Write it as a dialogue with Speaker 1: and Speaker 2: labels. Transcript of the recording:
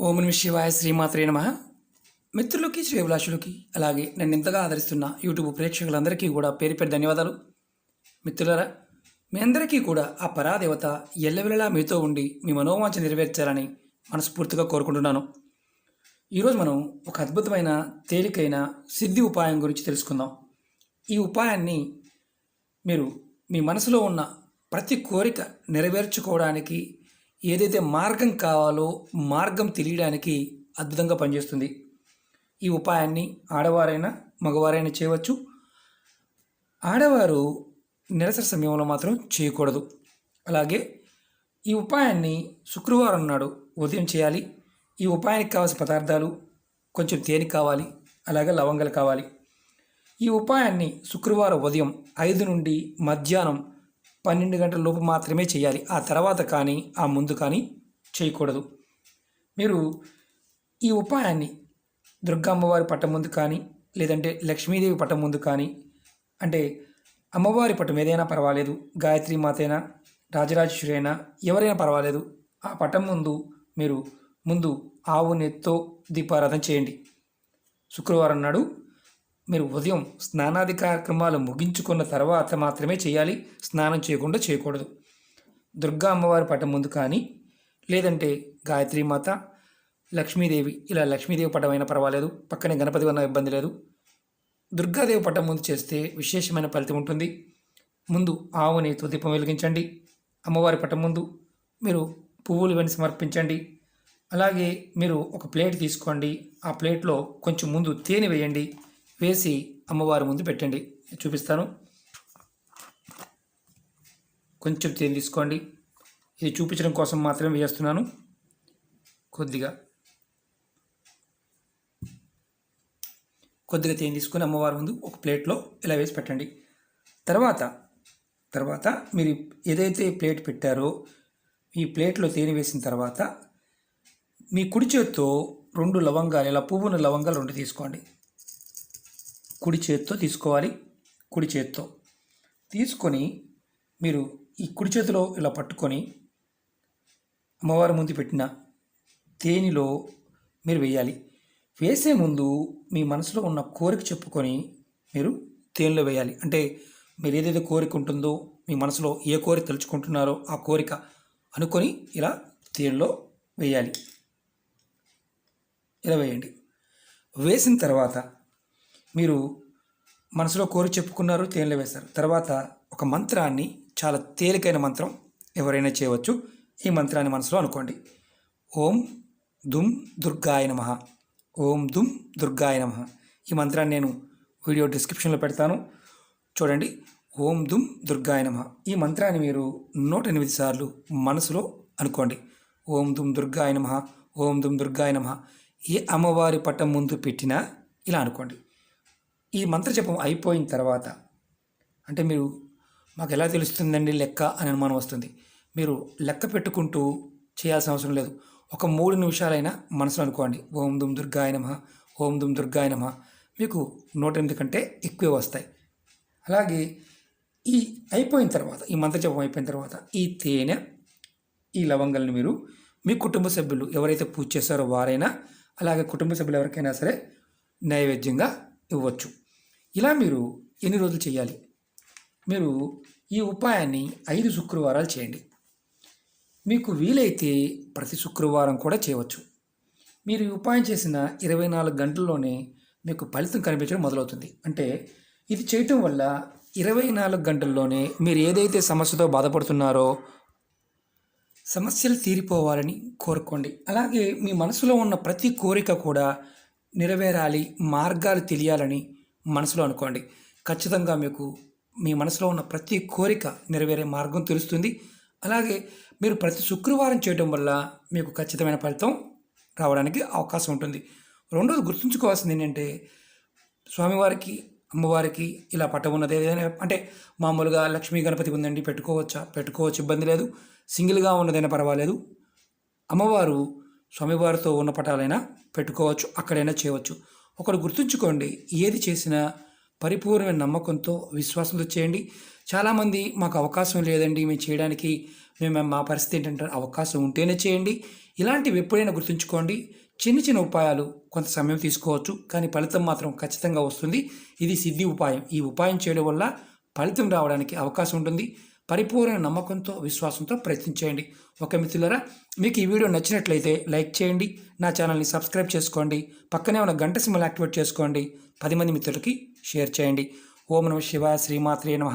Speaker 1: ఓం నమ శివాయ శ్రీమాత్రే నమ. మిత్రులకి శ్రేభిలాషులకి అలాగే నన్ను ఇంతగా ఆదరిస్తున్న యూట్యూబ్ ప్రేక్షకులందరికీ కూడా పేరు పేరు ధన్యవాదాలు. మిత్రులరా మీ అందరికీ కూడా ఆ పరాదేవత ఎల్లవెల్లలా మీతో ఉండి మీ మనోవాంఛ నెరవేర్చాలని మనస్ఫూర్తిగా కోరుకుంటున్నాను. ఈరోజు మనం ఒక అద్భుతమైన తేలికైన సిద్ధి ఉపాయం గురించి తెలుసుకుందాం. ఈ ఉపాయాన్ని మీరు మీ మనసులో ఉన్న ప్రతి కోరిక నెరవేర్చుకోవడానికి ఏదైతే మార్గం కావాలో మార్గం తెలియడానికి అద్భుతంగా పనిచేస్తుంది. ఈ ఉపాయాన్ని ఆడవారైనా మగవారైనా చేయవచ్చు. ఆడవారు నిరసన సమయంలో మాత్రం చేయకూడదు. అలాగే ఈ ఉపాయాన్ని శుక్రవారం నాడు ఉదయం చేయాలి. ఈ ఉపాయానికి కావాల్సిన పదార్థాలు కొంచెం తేనె కావాలి అలాగే లవంగాలు కావాలి. ఈ ఉపాయాన్ని శుక్రవారం ఉదయం ఐదు నుండి మధ్యాహ్నం పన్నెండు గంటల లోపు మాత్రమే చేయాలి. ఆ తర్వాత కానీ ఆ ముందు కానీ చేయకూడదు. మీరు ఈ ఉపాయాన్ని దుర్గా అమ్మవారి పట్టం ముందు కానీ లేదంటే లక్ష్మీదేవి పట్టం ముందు కానీ అంటే అమ్మవారి పట్టం ఏదైనా పర్వాలేదు గాయత్రి మాతైనా రాజరాజేశ్వరి అయినా ఎవరైనా పర్వాలేదు ఆ పట్టం ముందు మీరు ముందు ఆవు నెత్తో దీపారాధన చేయండి. శుక్రవారం నాడు మీరు ఉదయం స్నానాది కార్యక్రమాలు ముగించుకున్న తర్వాత మాత్రమే చేయాలి. స్నానం చేయకుండా చేయకూడదు. దుర్గా అమ్మవారి పటం ముందు కానీ లేదంటే గాయత్రి మాత లక్ష్మీదేవి ఇలా లక్ష్మీదేవి పటం అయినా పర్వాలేదు. పక్కనే గణపతి ఉన్న ఇబ్బంది లేదు. దుర్గాదేవి పటం ముందు చేస్తే విశేషమైన ఫలితం ఉంటుంది. ముందు ఆవుని దీపం వెలిగించండి. అమ్మవారి పటం ముందు మీరు పువ్వులు ఇవన్నీ సమర్పించండి. అలాగే మీరు ఒక ప్లేట్ తీసుకోండి. ఆ ప్లేట్లో కొంచెం ముందు తేనె వేయండి. వేసి అమ్మవారి ముందు పెట్టండి. చూపిస్తాను. కొంచెం తేనె తీసుకోండి. ఇది చూపించడం కోసం మాత్రమే వేస్తున్నాను. కొద్దిగా. కొద్దిగా తేనె తీసుకొని అమ్మవారి ముందు ఒక ప్లేట్లో ఇలా వేసి పెట్టండి. తర్వాత తర్వాత మీరు ఏదైతే ప్లేట్ పెట్టారో ఈ ప్లేట్లో తేనె వేసిన తర్వాత మీ కుడి చేత్తో రెండు లవంగాలు ఇలా పువ్వున లవంగాలు రెండు తీసుకోండి. కుడి చేత్తో తీసుకోవాలి. కుడి చేత్తో తీసుకొని మీరు ఈ కుడి చేతిలో ఇలా పట్టుకొని అమ్మవారి ముందు పెట్టిన తేనెలో మీరు వేయాలి. వేసే ముందు మీ మనసులో ఉన్న కోరిక చెప్పుకొని మీరు తేనెలో వేయాలి. అంటే మీరు ఏదైతే కోరిక ఉంటుందో మీ మనసులో ఏ కోరిక తలుచుకుంటున్నారో ఆ కోరిక అనుకొని ఇలా తేనెలో వేయాలి. ఇలా వేయండి. వేసిన తర్వాత మీరు మనసులో కోరి చెప్పుకున్నారు తేనెలో వేశారు తర్వాత ఒక మంత్రాన్ని చాలా తేలికైన మంత్రం ఎవరైనా చేయవచ్చు. ఈ మంత్రాన్ని మనసులో అనుకోండి. ఓం దుమ్ దుర్గాయ నమ. ఓం దుమ్ దుర్గాయ నమ. ఈ మంత్రాన్ని నేను వీడియో డిస్క్రిప్షన్లో పెడతాను. చూడండి. ఓం దుమ్ దుర్గాయ నమ. ఈ మంత్రాన్ని మీరు నూట ఎనిమిది సార్లు మనసులో అనుకోండి. ఓం దుమ్ దుర్గాయ నమ. ఓం దుమ్ దుర్గాయ నమ. ఏ అమ్మవారి పట్టం ముందు పెట్టినా ఇలా అనుకోండి. ఈ మంత్రజపం అయిపోయిన తర్వాత అంటే మీరు మాకు ఎలా తెలుస్తుందండి లెక్క అని అనుమానం వస్తుంది. మీరు లెక్క పెట్టుకుంటూ చేయాల్సిన అవసరం లేదు. ఒక మూడు నిమిషాలైనా మనసులో అనుకోండి. ఓం దుమ్ దుర్గాయ నమ ఓం దుమ్ దుర్గాయ నమ. మీకు నూట ఎనిమిది కంటే ఎక్కువే వస్తాయి. అలాగే ఈ అయిపోయిన తర్వాత ఈ మంత్రజపం అయిపోయిన తర్వాత ఈ తేనె ఈ లవంగల్ని మీరు మీ కుటుంబ సభ్యులు ఎవరైతే పూజ చేస్తారో వారైనా అలాగే కుటుంబ సభ్యులు ఎవరికైనా సరే నైవేద్యంగా ఇవ్వచ్చు. ఇలా మీరు ఎన్ని రోజులు చేయాలి? మీరు ఈ ఉపాయాన్ని ఐదు శుక్రవారాలు చేయండి. మీకు వీలైతే ప్రతి శుక్రవారం కూడా చేయవచ్చు. మీరు ఈ ఉపాయం చేసిన ఇరవై నాలుగు గంటల్లోనే మీకు ఫలితం కనిపించడం మొదలవుతుంది. అంటే ఇది చేయటం వల్ల ఇరవై నాలుగు గంటల్లోనే మీరు ఏదైతే సమస్యతో బాధపడుతున్నారో సమస్యలు తీరిపోవాలని కోరుకోండి. అలాగే మీ మనసులో ఉన్న ప్రతి కోరిక కూడా నెరవేరాలి మార్గాలు తెలియాలని మనసులో అనుకోండి. ఖచ్చితంగా మీకు మీ మనసులో ఉన్న ప్రతి కోరిక నెరవేరే మార్గం తెలుస్తుంది. అలాగే మీరు ప్రతి శుక్రవారం చేయడం వల్ల మీకు ఖచ్చితమైన ఫలితం రావడానికి అవకాశం ఉంటుంది. రెండోది గుర్తుంచుకోవాల్సింది ఏంటంటే స్వామివారికి అమ్మవారికి ఇలా పట్ట ఉన్నది. ఏదైనా అంటే మామూలుగా లక్ష్మీ గణపతి ఉందండి పెట్టుకోవచ్చా? పెట్టుకోవచ్చు ఇబ్బంది లేదు. సింగిల్గా ఉన్నదైనా పర్వాలేదు. అమ్మవారు స్వామివారితో ఉన్న పటాలైనా పెట్టుకోవచ్చు అక్కడైనా చేయవచ్చు. ఒకటి గుర్తుంచుకోండి ఏది చేసినా పరిపూర్ణమైన నమ్మకంతో విశ్వాసంతో చేయండి. చాలామంది మాకు అవకాశం లేదండి మేము చేయడానికి మేము మా పరిస్థితి ఏంటంటే అవకాశం ఉంటేనే చేయండి. ఇలాంటివి ఎప్పుడైనా గుర్తుంచుకోండి. చిన్న చిన్న ఉపాయాలు కొంత సమయం తీసుకోవచ్చు కానీ ఫలితం మాత్రం ఖచ్చితంగా వస్తుంది. ఇది సిద్ధి ఉపాయం. ఈ ఉపాయం చేయడం వల్ల ఫలితం రావడానికి అవకాశం ఉంటుంది. పరిపూర్ణ నమ్మకంతో విశ్వాసంతో ప్రయత్నించేయండి. ఒక మిత్రులరా మీకు ఈ వీడియో నచ్చినట్లయితే లైక్ చేయండి నా ఛానల్ని సబ్స్క్రైబ్ చేసుకోండి పక్కనే ఉన్న గంట సింబల్ యాక్టివేట్ చేసుకోండి పది మంది మిత్రులకి షేర్ చేయండి. ఓం నమ శివ శ్రీమాత్రే నమ.